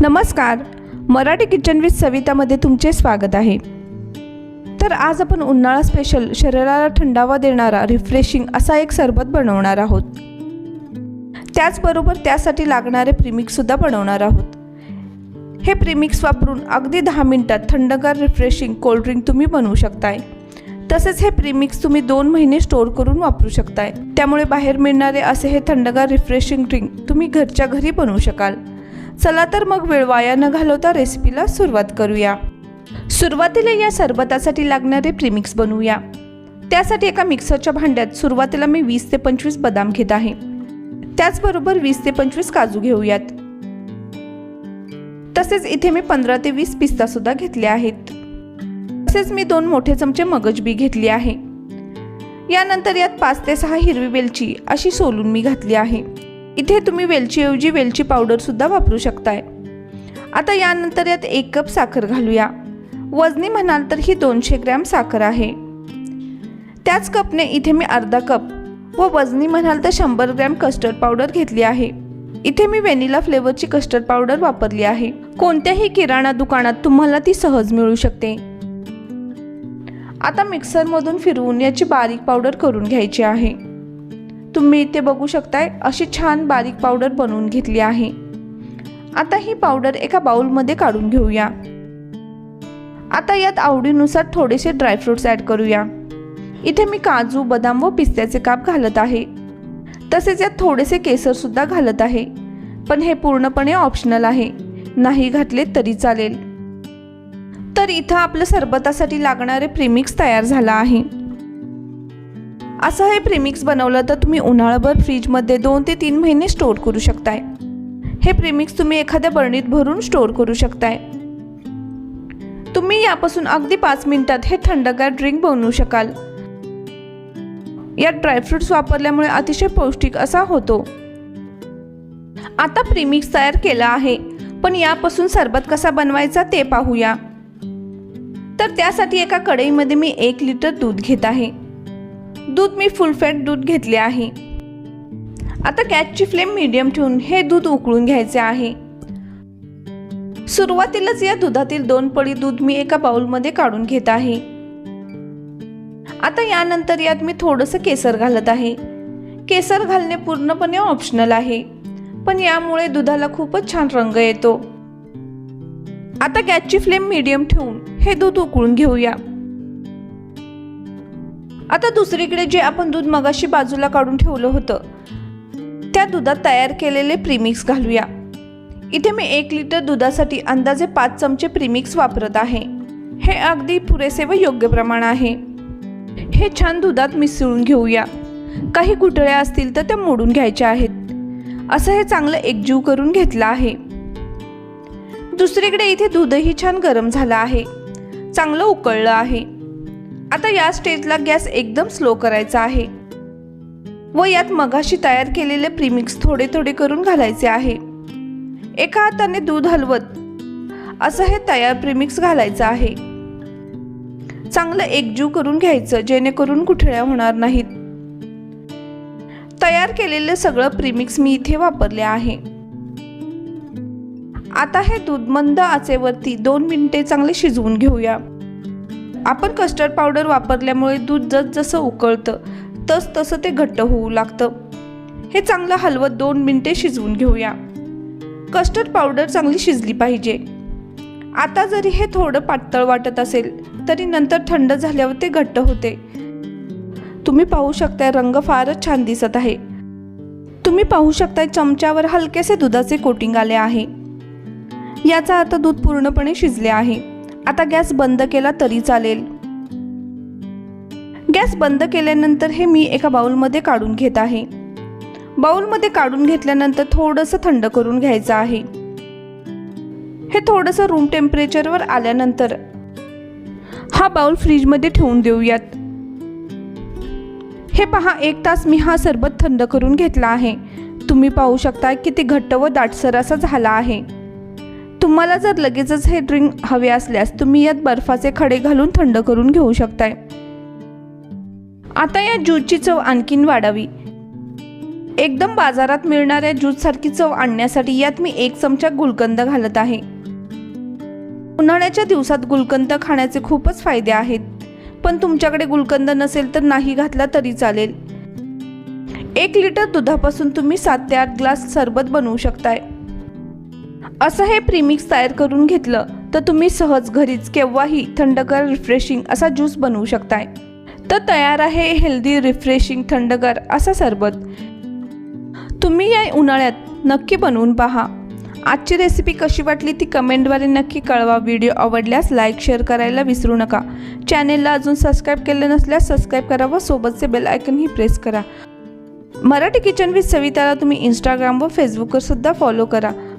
नमस्कार. Marathi kitchen with सवितामध्ये तुमचे स्वागत आहे. तर आज आपण उन्हाळा स्पेशल शरीराला थंडावा देणारा रिफ्रेशिंग असा एक सरबत बनवणार आहोत. त्याचबरोबर त्यासाठी लागणारे प्रिमिक्ससुद्धा बनवणार आहोत. हे प्रिमिक्स वापरून अगदी दहा मिनटात थंडगार रिफ्रेशिंग कोल्ड्रिंक तुम्ही बनवू शकताय. तसेच हे प्रिमिक्स तुम्ही दोन महिने स्टोअर करून वापरू शकताय. त्यामुळे बाहेर मिळणारे असे हे थंडगार रिफ्रेशिंग ड्रिंक तुम्ही घरच्या घरी बनवू शकाल. चला तर मग वेळ वाया न घालवता रेसिपीला सुरुवात करूया. सुरुवातीला या सरबतासाठी लागणारे प्रीमिक्स बनवूया. त्यासाठी एका मिक्सरच्या भांड्यात सुरुवातीला मी वीस ते पंचवीस बदाम घेत आहे. त्याचबरोबर वीस ते पंचवीस काजू घेऊयात. तसेच इथे मी पंधरा ते वीस पिस्ता सुद्धा घेतले आहेत. तसेच मी दोन मोठे चमचे मगज बी घेतली आहे. यानंतर यात पाच ते सहा हिरवी वेलची अशी सोलून मी घातली आहे. इथे तुम्ही वेलचीऐवजी वेलची पावडरसुद्धा वापरू शकताय. आता यानंतर यात एक कप साखर घालूया. वजनी म्हणाल तर ही दोनशे ग्रॅम साखर आहे. त्याच कपने इथे मी अर्धा कप व वजनी म्हणाल तर शंभर ग्रॅम कस्टर्ड पावडर घेतली आहे. इथे मी व्हॅनिला फ्लेवरची कस्टर्ड पावडर वापरली आहे. कोणत्याही किराणा दुकानात तुम्हाला ती सहज मिळू शकते. आता मिक्सरमधून फिरवून याची बारीक पावडर करून घ्यायची आहे. तुम्ही इथे बघू शकताय अशी छान बारीक पावडर बनवून घेतली आहे. आता ही पावडर एका बाउलमध्ये काढून घेऊया. आता यात आवडीनुसार थोडेसे ड्रायफ्रुट्स ॲड करूया. इथे मी काजू बदाम व पिस्त्याचे काप घालत आहे. तसेच यात थोडेसे केसरसुद्धा घालत आहे. पण हे पूर्णपणे ऑप्शनल आहे. नाही घातले तरी चालेल. तर इथं आपलं सरबतासाठी लागणारे प्रीमिक्स तयार झाला आहे. असं हे प्रिमिक्स बनवलं तर तुम्ही उन्हाळाभर फ्रीजमध्ये दोन ते तीन महिने स्टोअर करू शकताय. हे प्रिमिक्स तुम्ही एखाद्या बरणीत भरून स्टोअर करू शकताय. तुम्ही यापासून अगदी पाच मिनिटात हे थंडगार ड्रिंक बनवू शकाल. यात ड्रायफ्रुट्स वापरल्यामुळे अतिशय पौष्टिक असा होतो. आता प्रीमिक्स तयार केला आहे पण यापासून सरबत कसा बनवायचा ते पाहूया. तर त्यासाठी एका कढईमध्ये मी एक लिटर दूध घेत आहे. दूध मी फुल फॅट दूध घेतले आहे. आता गॅसची फ्लेम मीडियम ठेवून हे दूध उकळून घ्यायचे आहे. सुरुवातीलाच या दुधातील दोन पळी दूध मी एका बाउलमध्ये काढून घेत आहे. आता यानंतर यात मी थोडंसं केसर घालत आहे. केसर घालणे पूर्णपणे ऑप्शनल आहे. पण यामुळे दुधाला खूपच छान रंग येतो. आता गॅसची फ्लेम मीडियम ठेवून हे दूध उकळून घेऊया. आता दुसरीकडे जे आपण दूध मगाशी बाजूला काढून ठेवलं होतं त्या दुधात तयार केलेले प्रीमिक्स घालूया. इथे मी एक लिटर दुधासाठी अंदाजे पाच चमचे प्रीमिक्स वापरत आहे. हे अगदी पुरेसे व योग्य प्रमाण आहे. हे छान दुधात मिसळून घेऊया. काही गुठळ्या असतील तर त्या मोडून घ्यायच्या आहेत. असं हे चांगलं एकजीव करून घेतलं आहे. दुसरीकडे इथे दूधही छान गरम झालं आहे. चांगलं उकळलं आहे. आता या स्टेजला गॅस एकदम स्लो करायचा आहे. व यात मगाशी तयार केलेले प्रीमिक्स थोडे थोडे करून घालायचे आहे. एका हाताने दूध हलवत असं हे तयार प्रीमिक्स घालायचं आहे. चांगलं एकजीव करून घ्यायचं जेणेकरून कुठळ्या होणार नाहीत. तयार केलेलं सगळं प्रीमिक्स मी इथे वापरले आहे. आता हे दूध मंद आचेवरती दोन मिनिटे चांगले शिजवून घेऊया. आपण कस्टर्ड पावडर वापरल्यामुळे दूध जसजसं उकळतं तस तसं ते घट्ट होऊ लागतं. हे चांगलं हलवत दोन मिनटे शिजवून घेऊया. कस्टर्ड पावडर चांगली शिजली पाहिजे. आता जरी हे थोडं पातळ वाटत असेल तरी नंतर थंड झाल्यावर ते घट्ट होते. तुम्ही पाहू शकताय रंग फारच छान दिसत आहे. तुम्ही पाहू शकताय चमच्यावर हलकेसे दुधाचे कोटिंग आले आहे. याचा आता दूध पूर्णपणे शिजले आहे. आता गॅस बंद केला तरी चालेल. गॅस बंद केल्यानंतर हे मी एका बाउलमध्ये काढून घेत आहे. बाउलमध्ये काढून घेतल्यानंतर थोडंसं थंड करून घ्यायचं आहे. हे थोडंसं रूम टेम्परेचरवर आल्यानंतर हा बाउल फ्रीजमध्ये ठेवून देऊयात. हे पहा एक तास मी हा सरबत थंड करून घेतला आहे. तुम्ही पाहू शकता किती घट्ट व दाटसर असा झाला आहे. तुम्हाला जर लगेचच हे ड्रिंक हवे असल्यास तुम्ही यात बर्फाचे खडे घालून थंड करून घेऊ शकताय. आता या ज्यूसची चव आणखीन वाढावी. एकदम बाजारात मिळणाऱ्या ज्यूससारखी चव आणण्यासाठी यात मी एक चमचा गुलकंद घालत आहे. उन्हाळ्याच्या दिवसात गुलकंद खाण्याचे खूपच फायदे आहेत. पण तुमच्याकडे गुलकंद नसेल तर नाही घातला तरी चालेल. एक लिटर दुधापासून तुम्ही सात ते आठ ग्लास सरबत बनवू शकताय. असं हे प्रीमिक्स तयार करून घेतलं तर तुम्ही सहज घरीच केव्हाही थंडगार रिफ्रेशिंग असा ज्यूस बनवू शकताय. तर तयार आहे हेल्दी रिफ्रेशिंग थंडगार असा सरबत. तुम्ही या उन्हाळ्यात नक्की बनवून पहा. आजची रेसिपी कशी वाटली ती कमेंटद्वारे नक्की कळवा. व्हिडिओ आवडल्यास लाईक शेअर करायला विसरू नका. चॅनेलला अजून सबस्क्राईब केलं नसल्यास सबस्क्राईब करा व सोबतचे बेल आयकनही प्रेस करा. मराठी किचन विथ सविताला तुम्ही इंस्टाग्राम व फेसबुकवर सुद्धा फॉलो करा.